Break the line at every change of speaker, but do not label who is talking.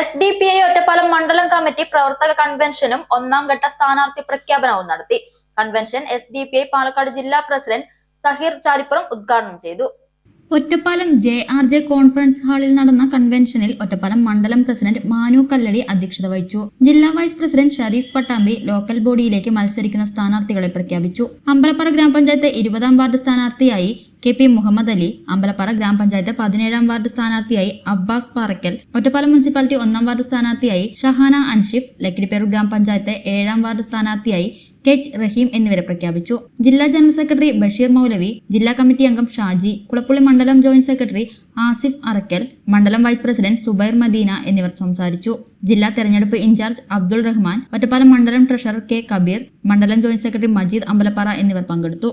S D P I Ottapalam മണ്ഡലം committee പ്രവർത്തക കൺവെൻഷനും ഒന്നാം ഘട്ട സ്ഥാനാർത്ഥി പ്രഖ്യാപനവും നടത്തി. Convention S D P I Palakkad ജില്ലാ പ്രസിഡന്റ് സഹീർ ചാലിപ്പുറം ഉദ്ഘാടനം ചെയ്തു.
Ottapalam J R J conference ഹാളിൽ നടന്ന കൺവെൻഷനിൽ ഒറ്റപ്പാലം മണ്ഡലം പ്രസിഡന്റ് മാനു കല്ലടി അധ്യക്ഷത വഹിച്ചു. ജില്ലാ vice president Shareef Pattambi local ബോഡിയിലേക്ക് മത്സരിക്കുന്ന സ്ഥാനാർത്ഥികളെ പ്രഖ്യാപിച്ചു. അമ്പലപ്പാറ ഗ്രാമപഞ്ചായത്ത് ഇരുപതാം വാർഡ് സ്ഥാനാർത്ഥിയായി കെ പി മുഹമ്മദ് അലി അമ്പലപ്പാറ ഗ്രാമപഞ്ചായത്ത് പതിനേഴാം വാർഡ് സ്ഥാനാർത്ഥിയായി അബ്ബാസ് പാറക്കൽ ഒറ്റപ്പാലം മുനിസിപ്പാലിറ്റി ഒന്നാം വാർഡ് സ്ഥാനാർത്ഥിയായി ഷഹാന അൻഷിഫ് ലക്കിടിപ്പേറൂർ ഗ്രാമപഞ്ചായത്ത് ഏഴാം വാർഡ് സ്ഥാനാർത്ഥിയായി കെച്ച് റഹീം എന്നിവരെ പ്രഖ്യാപിച്ചു. ജില്ലാ ജനറൽ സെക്രട്ടറി ബഷീർ മൗലവി ജില്ലാ കമ്മിറ്റി അംഗം ഷാജി കുളപ്പുള്ളി മണ്ഡലം ജോയിന്റ് സെക്രട്ടറി ആസിഫ് അറക്കൽ മണ്ഡലം വൈസ് പ്രസിഡന്റ് സുബൈർ മദീന എന്നിവർ സംസാരിച്ചു. ജില്ലാ തെരഞ്ഞെടുപ്പ് ഇൻചാർജ് അബ്ദുൾ റഹ്മാൻ ഒറ്റപ്പാലം മണ്ഡലം ട്രഷറർ കെ കബീർ മണ്ഡലം ജോയിന്റ് സെക്രട്ടറി മജീദ് അമ്പലപ്പാറ എന്നിവർ പങ്കെടുത്തു.